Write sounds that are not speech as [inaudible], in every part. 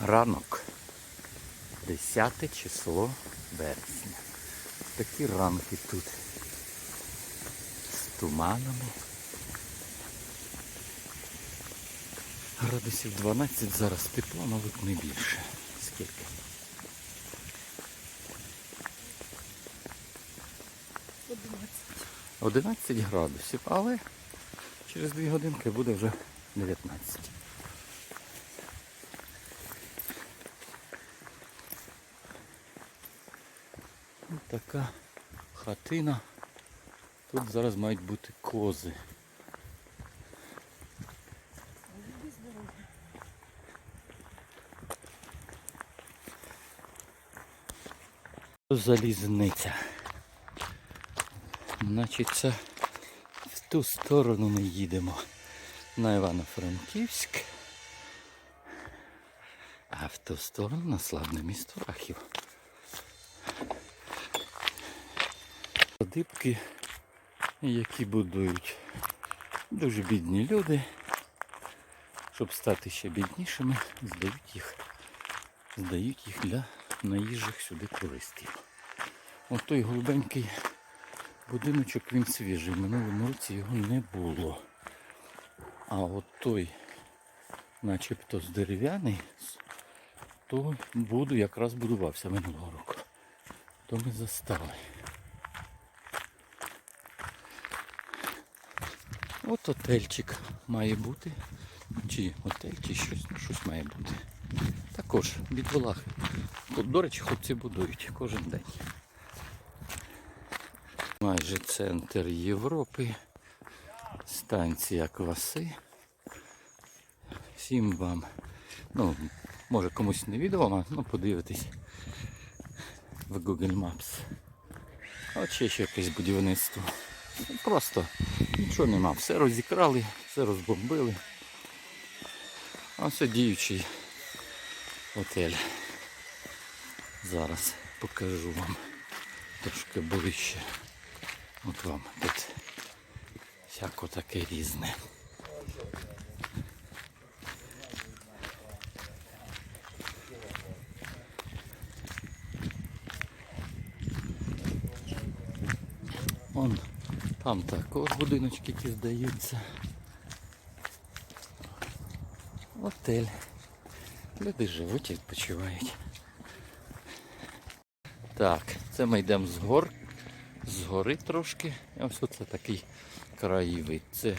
Ранок. 10 число вересня. Такі ранки тут. З туманами. Градусів 12 зараз тепло, мабуть, не більше. Скільки? Одинадцять. 11 градусів, але через 2 годинки буде вже 19. Така хатина. Тут зараз мають бути кози. Залізниця. Значить, це в ту сторону ми їдемо на Івано-Франківськ, а в ту сторону на славне місто Рахів. Садибки, які будують дуже бідні люди, щоб стати ще біднішими, здають їх, здають їх для наїжджих сюди туристів. Ось той голубенький будиночок він свіжий. Минулому році його не було. А от той, начебто з дерев'яний, то буду якраз будувався минулого року. То ми застали. От отельчик має бути. Чи отель, чи щось, щось має бути. Також бідолахи. Тут, до речі, хлопці будують кожен день. Майже центр Європи. Станція Кваси. Всім вам, ну, може комусь не відомо, ну подивитись в Google Maps. От ще ще якесь будівництво. Просто нічого нема. Все розікрали, все розбомбили. Ось діючий готель. Зараз покажу вам трошки ближче. От вам тут всяко таке різне. Вон там також будиночки ті здаються. Отель. Люди живуть і відпочивають. Так, це ми йдемо з гор, з гори трошки. Ось оце такий краєвид. Це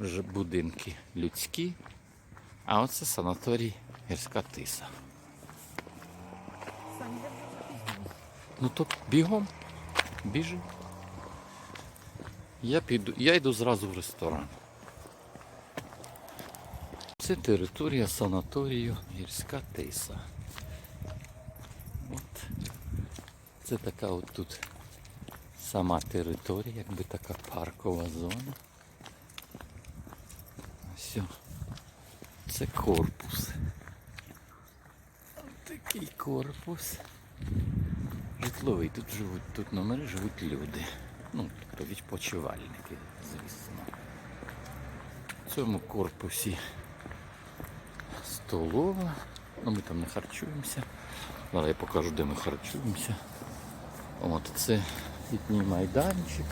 вже будинки людські, а оце санаторій гірська тиса. Ну то бігом, біжи. Я піду, я йду зразу в ресторан. Це територія санаторію Гірська Тиса. От. Це така от тут сама територія, якби така паркова зона. О. Це корпус. Такий корпус. Житловий, тут живуть, тут номери живуть люди. Ну, тобто відпочивальники, звісно. В цьому корпусі столова. Ну, ми там не харчуємося. Зараз я покажу, де ми харчуємося. От це літній майданчик.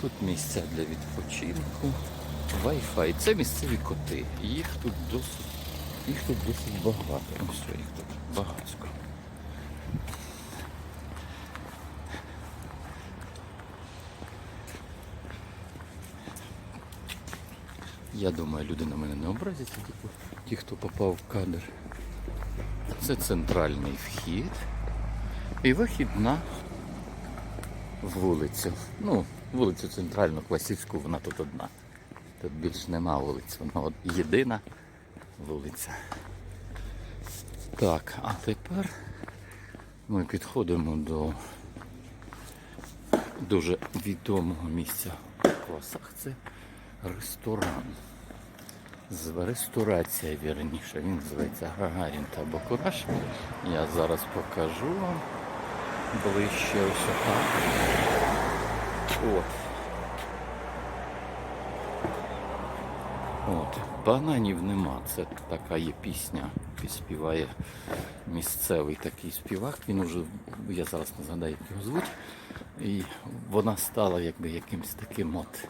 Тут місця для відпочинку. Wi-Fi. Це місцеві коти. Їх тут досить, їх тут досить багато. Все, їх тут багатсько. Я думаю, люди на мене не образяться, типу, ті, хто попав в кадр. Це центральний вхід і вихід на вулицю. Ну, вулицю центральну, класичну, вона тут одна. Тут більш нема вулиць, вона єдина вулиця. Так, а тепер ми підходимо до дуже відомого місця в класах. Це ресторан. З ресторація, вірніше, він називається Гагарін та Бакураж. Я зараз покажу вам ближче ось так. От. От. Бананів нема. Це така є пісня співає місцевий такий співак. Він уже, я зараз не згадаю, як його звуть. І вона стала якби якимось таким от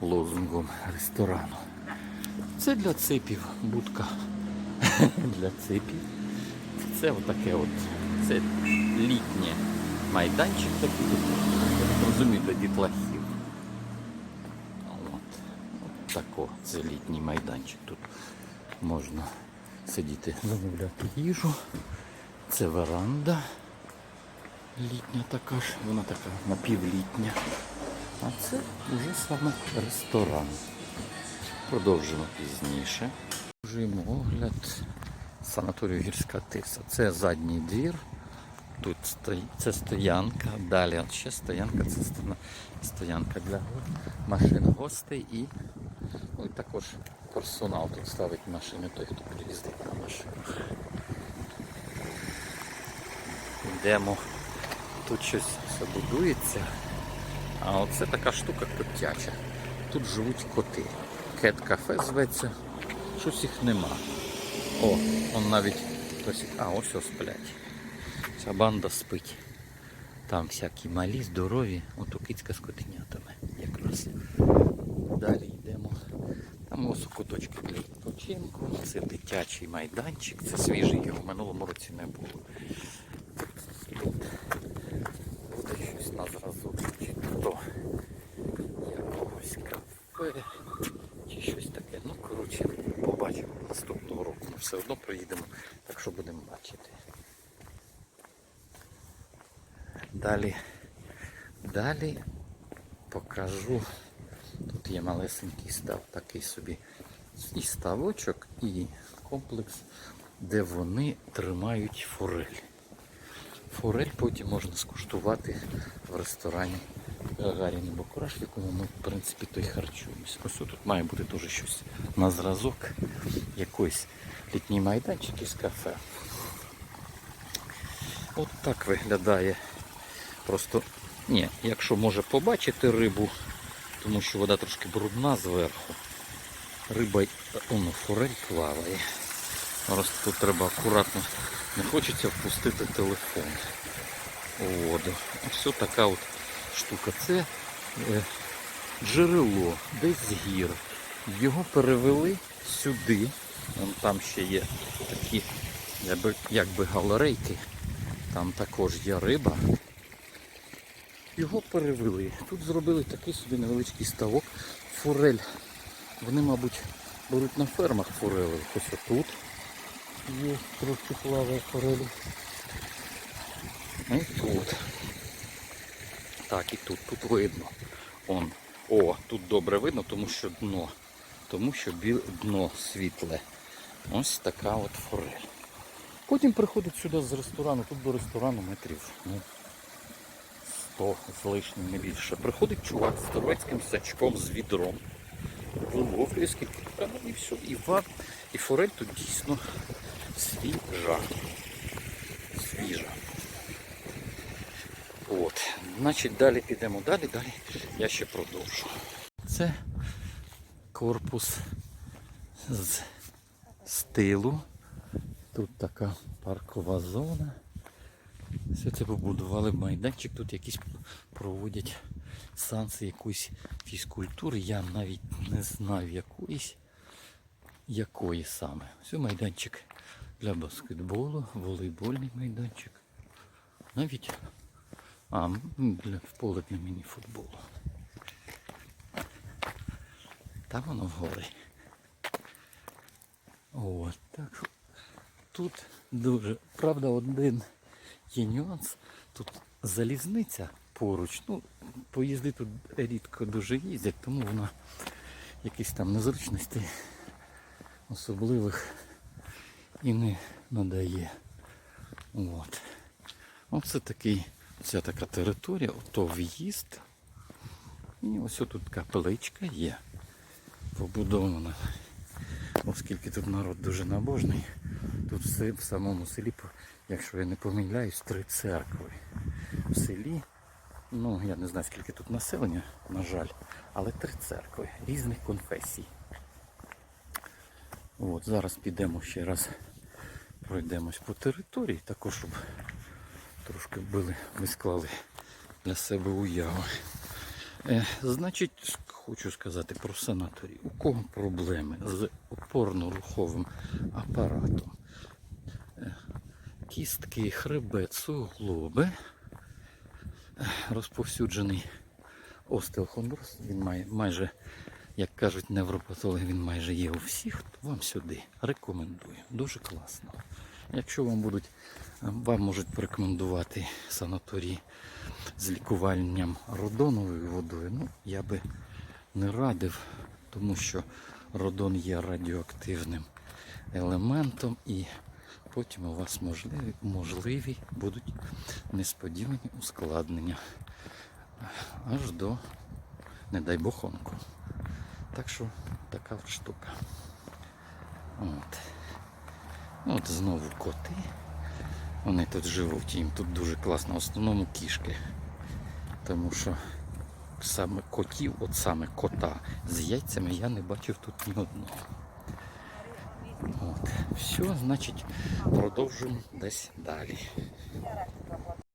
лозунгом ресторану. Це для ципів будка. [laughs] для ципів. Це отаке от. Це літнє майданчик такий. Розумію, дітлахів. От. От тако, це літній майданчик. Тут можна сидіти, замовляти їжу. Це веранда. Літня така ж, вона така напівлітня. А це вже саме ресторан. Продовжимо пізніше. Продовжуємо огляд санаторію Гірська Тиса. Це задній двір. Тут це стоянка. Далі ще стоянка, це стоянка для машин гостей і, ну, і також персонал тут ставить машини, той, хто приїздить на машинах. Йдемо. Тут щось все будується. А оце така штука котяча. Тут живуть коти. Кет кафе зветься. Щось їх нема. О, он навіть хтось. А, ось ось сплять. Ця банда спить. Там всякі малі, здорові, ото кицька з котенятами якраз. Далі йдемо. Там ось куточки для відпочинку. Це дитячий майданчик, це свіжий, його в минулому році не було. Тут буде щось на зразок, чи то якогось кафе, чи щось таке. Ну, коротше, побачимо наступного року. Ми все одно проїдемо, так що будемо бачити. Далі, далі покажу. Тут є малесенький став, такий собі і ставочок, і комплекс, де вони тримають форель. Форель потім можна скуштувати в ресторані Гагаріна Бакураш, в якому ми, в принципі, то й харчуємось. Ось тут має бути теж щось на зразок, якийсь літній майданчик із кафе. От так виглядає. Просто, ні, якщо може побачити рибу, тому що вода трошки брудна зверху. Риба, воно, форель плаває. Просто тут треба акуратно. Не хочеться впустити телефон у воду. Ось така от штука. Це е, джерело, десь з гір. Його перевели сюди. Вон там ще є такі якби, галерейки. Там також є риба. Його перевели. Тут зробили такий собі невеличкий ставок. Форель. Вони, мабуть, беруть на фермах форели. Ось отут є трошки плаває форелі. І тут. Так, і тут, тут видно. Он. О, тут добре видно, тому що дно. Тому що біл... дно світле. Ось така от форель. Потім приходить сюди з ресторану, тут до ресторану метрів. Ну, 100 з лишнім не більше. Приходить чувак з турецьким сачком, з відром. Виловлює скільки треба і все. І ва, і форель тут дійсно свіжа. Свіжа. От. Значить, далі підемо далі, далі я ще продовжу. Це корпус з стилу. Тут така паркова зона. Все це побудували майданчик, тут якісь проводять сеанси якоїсь фізкультури. Я навіть не знаю якоїсь, якої саме. Все майданчик для баскетболу, волейбольний майданчик. Навіть а, для поле для міні-футболу. Там воно вгорі. От, так тут дуже, правда, один є нюанс. Тут залізниця поруч. Ну, поїзди тут рідко дуже їздять, тому вона якісь там незручностей особливих і не надає. От. Оце такий, ця така територія, ото в'їзд. І ось тут капличка є. Побудована. Оскільки тут народ дуже набожний, тут в самому селі, якщо я не помиляюсь, три церкви. В селі, ну я не знаю скільки тут населення, на жаль, але три церкви різних конфесій. От, зараз підемо ще раз пройдемось по території, також щоб трошки були, ми склали для себе уяву. Е, значить, хочу сказати про санаторій. У кого проблеми з опорно-руховим апаратом? Е, Кістки, хребет, суглоби, е, розповсюджений остеохондроз, він має майже, як кажуть невропатологи, він майже є у всіх, то вам сюди рекомендую. Дуже класно. Якщо вам будуть, вам можуть порекомендувати санаторій з лікуванням родоновою водою, ну я би не радив, тому що родон є радіоактивним елементом і потім у вас можливі, можливі будуть несподівані ускладнення аж до, не дай Бог, онку. Так що така штука. От. От знову коти. Вони тут живуть, їм тут дуже класно, в основному кішки. Тому що саме котів, от саме кота з яйцями я не бачив тут ні одного. От. Все, значить, продовжуємо десь далі.